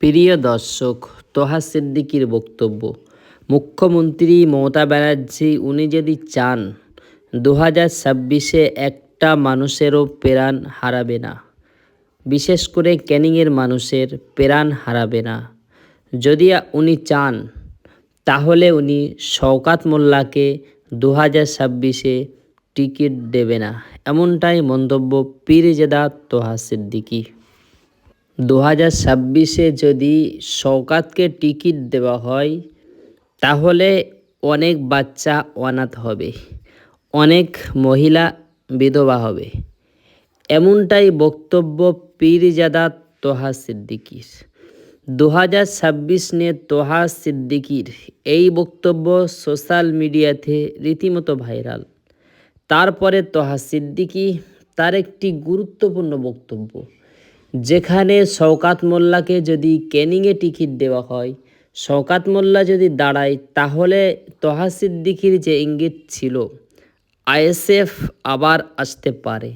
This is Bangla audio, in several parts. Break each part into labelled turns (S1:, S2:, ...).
S1: প্রিয় দর্শক, তোহা সিদ্দিকির বক্তব্য। মুখ্যমন্ত্রী মমতা ব্যানার্জি, উনি যদি চান দু হাজার ছাব্বিশে একটা মানুষেরও প্রাণ হারাবে না। বিশেষ করে ক্যানিংয়ের মানুষের প্রাণ হারাবে না। যদি উনি চান, তাহলে উনি শওকাত মোল্লাকে দু হাজার ছাব্বিশে টিকিট দেবে না। এমনটাই মন্তব্য পীরজেদা তোহা সিদ্দিকী। দু হাজার ছাব্বিশে যদি শওকাতকে টিকিট দেওয়া হয়, তাহলে অনেক বাচ্চা অনাথ হবে, অনেক মহিলা বিধবা হবে। এমনটাই বক্তব্য পীরজাদা তোহা সিদ্দিকির। দু হাজার ছাব্বিশ নিয়ে তোহা সিদ্দিকির এই বক্তব্য সোশ্যাল মিডিয়াতে রীতিমতো ভাইরাল। তারপরে তোহা সিদ্দিকি তার একটি গুরুত্বপূর্ণ বক্তব্য। যেখানে শওকাত মোল্লাকে যদি ক্যানিংয়ে টিকিট দেওয়া হয়, শওকাত মোল্লা যদি দাঁড়ায়, তাহলে তোহা সিদ্দিকির যে ইঙ্গিত ছিল, আইএসএফ আবার আসতে পারে।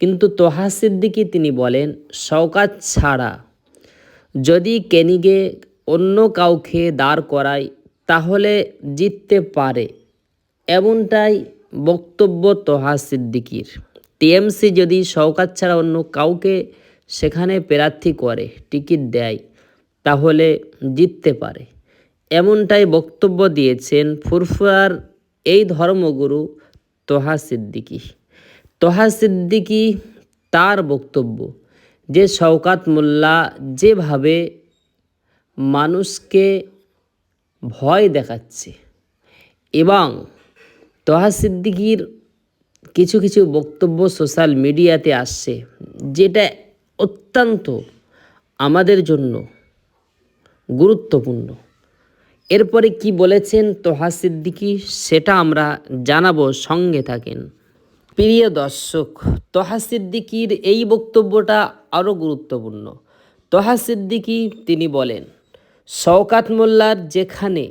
S1: কিন্তু তোহা সিদ্দিকি তিনি বলেন, শওকাত ছাড়া। যদি ক্যানিংয়ে অন্য কাউকে দাঁড় করায়, তাহলে জিততে পারে। এমনটাই বক্তব্য তোহা সিদ্দিকির। টিএমসি যদি শওকাত ছাড়া অন্য কাউকে সেখানে প্রার্থী করে, টিকিট দেয়, তাহলে জিততে পারে। এমনটাই বক্তব্য দিয়েছেন ফুরফুরার এই ধর্মগুরু তোহা সিদ্দিকী। তোহা সিদ্দিকী তার বক্তব্য, যে শওকাত মোল্লা যেভাবে মানুষকে ভয় দেখাচ্ছে এবং তোহা সিদ্দিকির কিছু কিছু বক্তব্য সোশ্যাল মিডিয়াতে আসছে, যেটা অত্যন্ত আমাদের জন্য গুরুত্বপূর্ণ। এরপরে কি বলেছেন তোহা সিদ্দিকি, সেটা আমরা জানাব সঙ্গে থাকেন। প্রিয় দর্শক, তোহা সিদ্দিকির এই বক্তব্যটা আরও গুরুত্বপূর্ণ। তোহা সিদ্দিকি, তিনি বলেন, শওকাত মোল্লার যেখানে,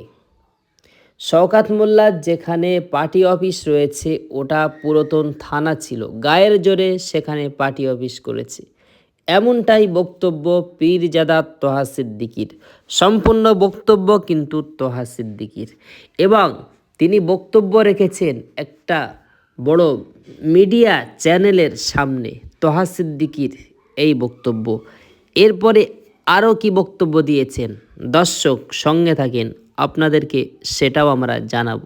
S1: শওকাত মোল্লার যেখানে পার্টি অফিস রয়েছে, ওটা পুরাতন থানা ছিল। গায়ের জোরে সেখানে পার্টি অফিস করেছে। এমনটাই বক্তব্য পীরজাদা তোহা সিদ্দিকির। সম্পূর্ণ বক্তব্য কিন্তু তোহা সিদ্দিকির। এবং তিনি বক্তব্য রেখেছেন একটা বড় মিডিয়া চ্যানেলের সামনে তোহা সিদ্দিকির এই বক্তব্য। এরপরে আরও কি বক্তব্য দিয়েছেন? দর্শক সঙ্গে থাকেন, আপনাদেরকে সেটাও আমরা জানাব।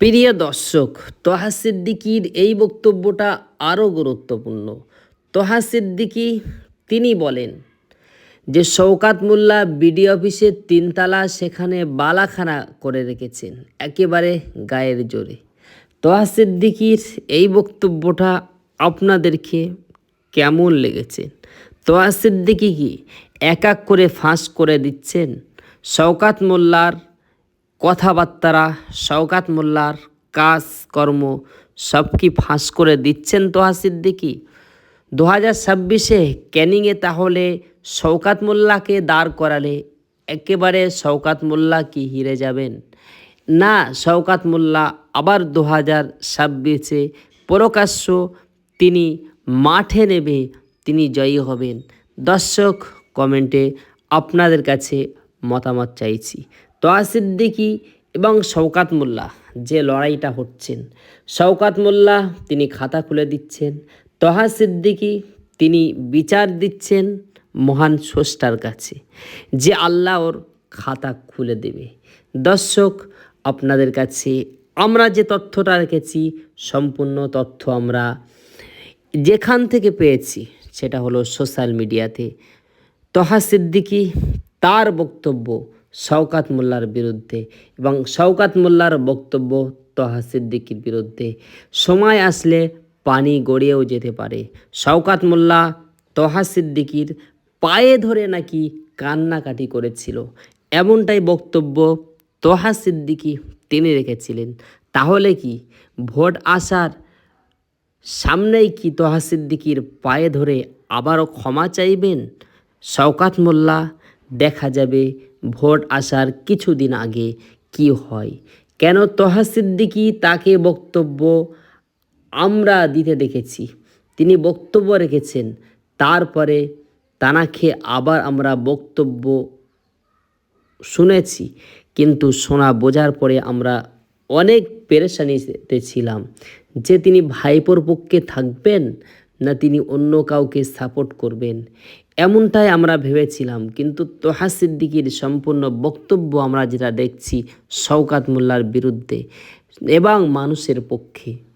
S1: প্রিয় দর্শক, তোহা সিদ্দিকির এই বক্তব্যটা আরও গুরুত্বপূর্ণ। তোহা সিদ্দিকি তিনি বলেন যে শওকাত মোল্লা বিডি অফিসের তিনতলা সেখানে বালাখানা করে রেখেছেন, একেবারে গায়ের জোরে। তোহা সিদ্দিকির এই বক্তব্যটা আপনাদেরকে কেমন লেগেছে? তোহা সিদ্দিকি কি এক এক করে ফাঁস করে দিচ্ছেন? শওকাত মোল্লার কথাবার্তারা, শওকাত মোল্লার কাজ কর্ম সব কি ফাঁস করে দিচ্ছেন তোহা সিদ্দিকি দু হাজার ছাব্বিশে ক্যানিংয়ে তাহলে শওকাত মোল্লাকে দাঁড় করালে একেবারে শওকাত মোল্লা কি হিরে যাবেন? না, শওকাত মোল্লা আবার দু হাজার ছাব্বিশে প্রকাশ্য তিনি মাঠে নেবে, তিনি জয়ী হবেন। দর্শক, কমেন্টে আপনাদের কাছে মতামত চাইছি। তোয়া সিদ্দিকি এবং শওকাত মোল্লা যে লড়াইটা হচ্ছেন। শওকাত মোল্লা তিনি খাতা খুলে দিচ্ছেন। তহা সিদ্দিকি তিনি বিচার দিচ্ছেন মহান স্রষ্টার কাছে, যে আল্লাহ ওর খাতা খুলে দেবে। দর্শক, আপনাদের কাছে আমরা যে তথ্যটা রেখেছি, সম্পূর্ণ তথ্য আমরা যেখান থেকে পেয়েছি, সেটা হলো সোশ্যাল মিডিয়াতে। তহা সিদ্দিকি তার বক্তব্য শওকাত মোল্লার বিরুদ্ধে এবং শওকাত মোল্লার বক্তব্য তহা সিদ্দিকির বিরুদ্ধে। সময় আসলে পানি গড়িয়েও যেতে পারে। শওকাত মোল্লা তহা সিদ্দিকির পায়ে ধরে নাকি কান্নাকাটি করেছিল। এমনটাই বক্তব্য তহা সিদ্দিকি তিনি রেখেছিলেন। তাহলে কি ভোট আসার সামনেই কি তোহা সিদ্দিকির পায়ে ধরে আবারও ক্ষমা চাইবেন? শওকাত মোল্লা, দেখা যাবে ভোট আসার কিছুদিন আগে কি হয়। কেন তোহা সিদ্দিকি তাকে বক্তব্য আমরা দিতে দেখেছি। তিনি বক্তব্য রেখেছেন। তারপরে তা না খেয়ে আবার আমরা বক্তব্য শুনেছি। কিন্তু শোনা বোঝার পরে আমরা অনেক পেরেশানিতে ছিলাম। যে তিনি ভাইপোর পক্ষে থাকবেন না তিনি অন্য কাউকে সাপোর্ট করবেন। এমনটাই আমরা ভেবেছিলাম। কিন্তু তোহা সিদ্দিকির সম্পূর্ণ বক্তব্য আমরা যেটা দেখছি শওকাত মোল্লার বিরুদ্ধে এবং মানুষের পক্ষে।